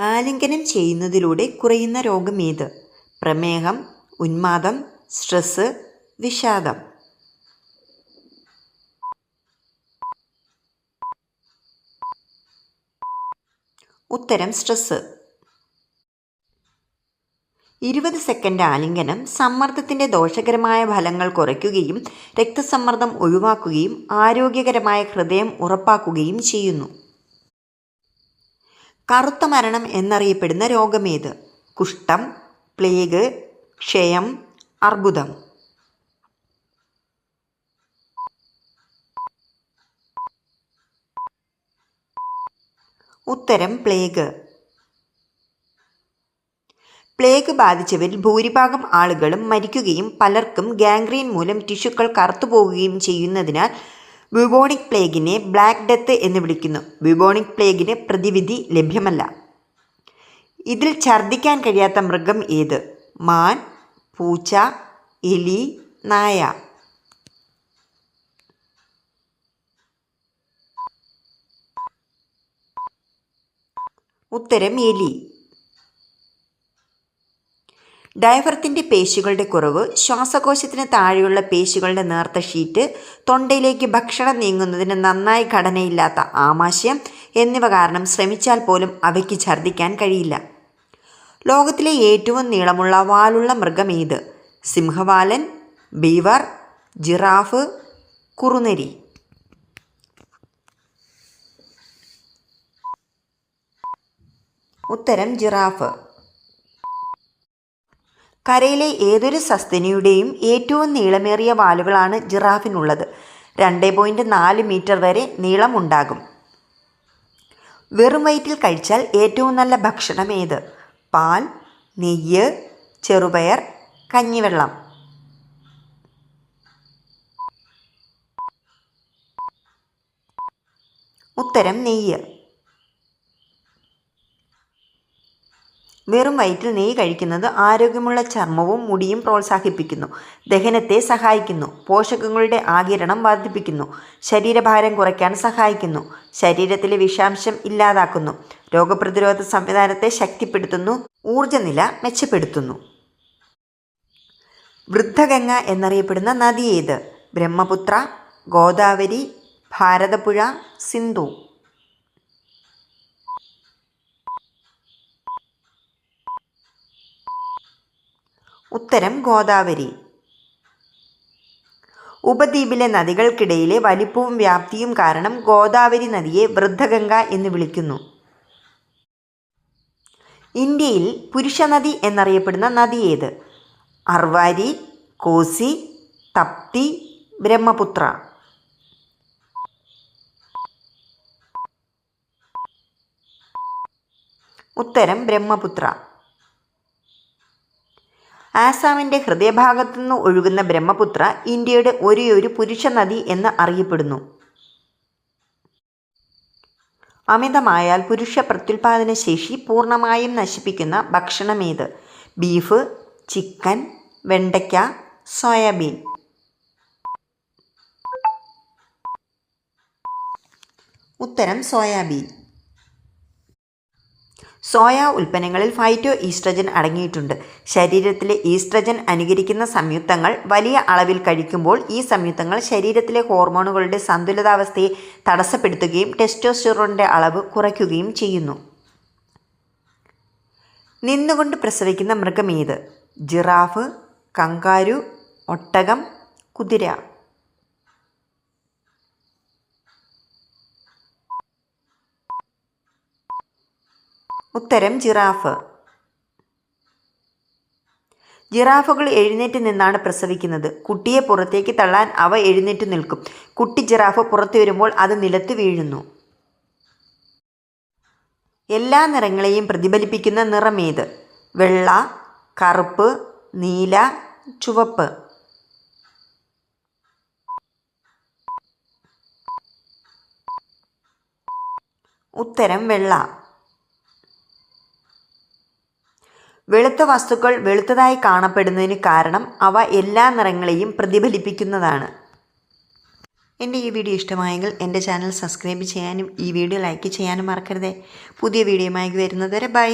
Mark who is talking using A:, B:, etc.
A: ആലിംഗനം ചെയ്യുന്നതിലൂടെ കുറയുന്ന രോഗമേത് പ്രമേഹം ഉന്മാദം സ്ട്രെസ് വിഷാദം. ഉത്തരം സ്ട്രെസ് ഇരുപത് സെക്കൻഡ് ആലിംഗനം സമ്മർദ്ദത്തിന്റെ ദോഷകരമായ ഫലങ്ങൾ കുറയ്ക്കുകയും രക്തസമ്മർദ്ദം ഒഴിവാക്കുകയും ആരോഗ്യകരമായ ഹൃദയം ഉറപ്പാക്കുകയും ചെയ്യുന്നു. കറുത്ത മരണം എന്നറിയപ്പെടുന്ന രോഗമേത്? കുഷ്ഠം പ്ലേഗ് ക്ഷയം അർബുദം. ഉത്തരം പ്ലേഗ്. പ്ലേഗ് ബാധിച്ചവരിൽ ഭൂരിഭാഗം ആളുകളും മരിക്കുകയും പലർക്കും ഗാംഗ്രീൻ മൂലം ടിഷ്യൂക്കൾ കറുത്തുപോകുകയും ചെയ്യുന്നതിനാൽ ബുബോണിക് പ്ലേഗിനെ ബ്ലാക്ക് ഡെത്ത് എന്ന് വിളിക്കുന്നു. ബ്യൂബോണിക് പ്ലേഗിന് പ്രതിവിധി ലഭ്യമല്ല. ഇതിൽ ഛർദ്ദിക്കാൻ കഴിയാത്ത മൃഗം ഏത്? മാൻ പൂച്ച എലി നായ. ഉത്തരം എലി. ഡയഫ്രത്തിന്റെ പേശികളുടെ കുറവ് ശ്വാസകോശത്തിന് താഴെയുള്ള പേശികളുടെ നേർത്ത ഷീറ്റ് തൊണ്ടയിലേക്ക് ഭക്ഷണം നീങ്ങുന്നതിന് നന്നായി ഘടനയില്ലാത്ത ആമാശയം എന്നിവ കാരണം ശ്രമിച്ചാൽ പോലും അവയ്ക്ക് ഛർദ്ദിക്കാൻ കഴിയില്ല. ലോകത്തിലെ ഏറ്റവും നീളമുള്ള വാലുള്ള മൃഗം ഏത്? സിംഹവാലൻ ബീവർ ജിറാഫ് കുറുനരി. ഉത്തരം ജിറാഫ്. കരയിലെ ഏതൊരു സസ്തനിയുടെയും ഏറ്റവും നീളമേറിയ വാലുകളാണ് ജിറാഫിനുള്ളത്. രണ്ട് പോയിന്റ് നാല് മീറ്റർ വരെ നീളമുണ്ടാകും. വെറും വയറ്റിൽ കഴിച്ചാൽ ഏറ്റവും നല്ല ഭക്ഷണം ഏത്? പാൽ നെയ്യ് ചെറുപയർ കഞ്ഞിവെള്ളം. ഉത്തരം നെയ്യ്. വെറും വയറ്റിൽ നെയ്യ് കഴിക്കുന്നത് ആരോഗ്യമുള്ള ചർമ്മവും മുടിയും പ്രോത്സാഹിപ്പിക്കുന്നു ദഹനത്തെ സഹായിക്കുന്നു പോഷകങ്ങളുടെ ആകിരണം വർദ്ധിപ്പിക്കുന്നു ശരീരഭാരം കുറയ്ക്കാൻ സഹായിക്കുന്നു ശരീരത്തിലെ വിഷാംശം ഇല്ലാതാക്കുന്നു രോഗപ്രതിരോധ സംവിധാനത്തെ ശക്തിപ്പെടുത്തുന്നു ഊർജനില മെച്ചപ്പെടുത്തുന്നു. വൃദ്ധഗംഗ എന്നറിയപ്പെടുന്ന നദി ഏത്? ബ്രഹ്മപുത്ര ഗോദാവരി ഭാരതപ്പുഴ സിന്ധു. ഉത്തരം ഗോദാവരി. ഉപദ്വീപിലെ നദികൾക്കിടയിലെ വലിപ്പവും വ്യാപ്തിയും കാരണം ഗോദാവരി നദിയെ വൃദ്ധഗംഗ എന്ന് വിളിക്കുന്നു. ഇന്ത്യയിൽ പുരുഷനദി എന്നറിയപ്പെടുന്ന നദി ഏത്? അർവാരി കോസി തപ്തി ബ്രഹ്മപുത്ര. ഉത്തരം ബ്രഹ്മപുത്ര. ആസാമിന്റെ ഹൃദയഭാഗത്തുനിന്ന് ഒഴുകുന്ന ബ്രഹ്മപുത്ര ഇന്ത്യയുടെ ഒരേയൊരു പുരുഷ നദി എന്ന് അറിയപ്പെടുന്നു. അമിതമായാൽ പുരുഷ പ്രത്യുൽപാദന ശേഷി പൂർണമായും നശിപ്പിക്കുന്ന ഭക്ഷണമേത് ബീഫ് ചിക്കൻ വെണ്ടയ്ക്ക സോയാബീൻ. ഉത്തരം സോയാബീൻ. സോയ ഉൽപ്പന്നങ്ങളിൽ ഫൈറ്റോ ഈസ്ട്രജൻ അടങ്ങിയിട്ടുണ്ട്. ശരീരത്തിലെ ഈസ്ട്രജൻ അനുകരിക്കുന്ന സംയുക്തങ്ങൾ വലിയ അളവിൽ കഴിക്കുമ്പോൾ ഈ സംയുക്തങ്ങൾ ശരീരത്തിലെ ഹോർമോണുകളുടെ സന്തുലിതാവസ്ഥയെ തടസ്സപ്പെടുത്തുകയും ടെസ്റ്റോസ്റ്റിറോണിന്റെ അളവ് കുറയ്ക്കുകയും ചെയ്യുന്നു. നിന്നുകൊണ്ട് പ്രസവിക്കുന്ന മൃഗമേത് ജിറാഫ് കങ്കാരു ഒട്ടകം കുതിര. ഉത്തരം ജിറാഫ്. ജിറാഫുകൾ എഴുന്നേറ്റ് നിന്നാണ് പ്രസവിക്കുന്നത്. കുട്ടിയെ പുറത്തേക്ക് തള്ളാൻ അവ എഴുന്നേറ്റ് നിൽക്കും. കുട്ടി ജിറാഫ് പുറത്തു വരുമ്പോൾ അത് നിലത്ത് വീഴുന്നു. എല്ലാ നിറങ്ങളെയും പ്രതിഫലിപ്പിക്കുന്ന നിറമേത് വെള്ള കറുപ്പ് നീല ചുവപ്പ്. ഉത്തരം വെള്ള. വെളുത്ത വസ്തുക്കൾ വെളുത്തതായി കാണപ്പെടുന്നതിന് കാരണം അവ എല്ലാ നിറങ്ങളെയും പ്രതിഫലിപ്പിക്കുന്നതാണ്. എന്റെ ഈ വീഡിയോ ഇഷ്ടമായെങ്കിൽ എന്റെ ചാനൽ സബ്സ്ക്രൈബ് ചെയ്യാനും ഈ വീഡിയോ ലൈക്ക് ചെയ്യാനും മറക്കരുതേ. പുതിയ വീഡിയോയുമായി വരുന്നതുവരെ ബൈ.